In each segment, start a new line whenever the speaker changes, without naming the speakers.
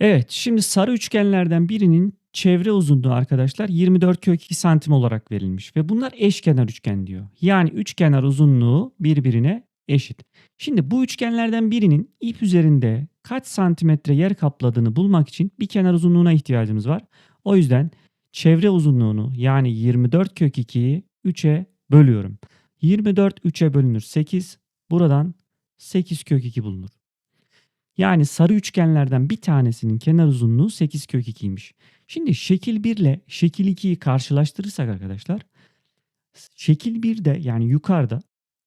Evet, şimdi sarı üçgenlerden birinin çevre uzunluğu arkadaşlar 24 kök 2 santim olarak verilmiş ve bunlar eşkenar üçgen diyor. Yani üçkenar uzunluğu birbirine eşit. Şimdi bu üçgenlerden birinin ip üzerinde kaç santimetre yer kapladığını bulmak için bir kenar uzunluğuna ihtiyacımız var. O yüzden çevre uzunluğunu yani 24 kök 2'yi 3'e bölüyorum. 24 3'e bölünür 8. Buradan 8 kök 2 bulunur. Yani sarı üçgenlerden bir tanesinin kenar uzunluğu 8 kök 2'ymiş. Şimdi şekil 1 ile şekil 2'yi karşılaştırırsak arkadaşlar şekil 1'de yani yukarıda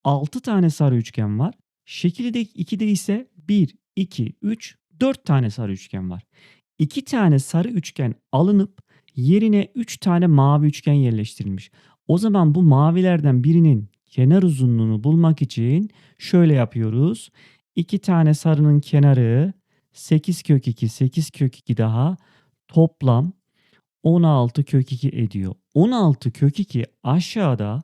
6 tane sarı üçgen var. Şekil 2'de ise 1, 2, 3, 4 tane sarı üçgen var. 2 tane sarı üçgen alınıp yerine 3 tane mavi üçgen yerleştirilmiş. O zaman bu mavilerden birinin kenar uzunluğunu bulmak için şöyle yapıyoruz. 2 tane sarının kenarı 8 kök 2, 8 kök 2 daha toplam 16 kök 2 ediyor. 16 kök 2 aşağıda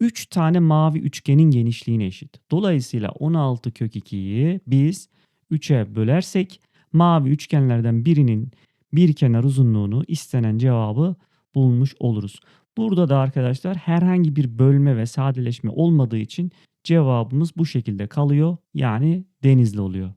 3 tane mavi üçgenin genişliğine eşit. Dolayısıyla 16 kök 2'yi biz 3'e bölersek mavi üçgenlerden birinin bir kenar uzunluğunu istenen cevabı bulmuş oluruz. Burada da arkadaşlar herhangi bir bölme ve sadeleşme olmadığı için cevabımız bu şekilde kalıyor. Yani denizli oluyor.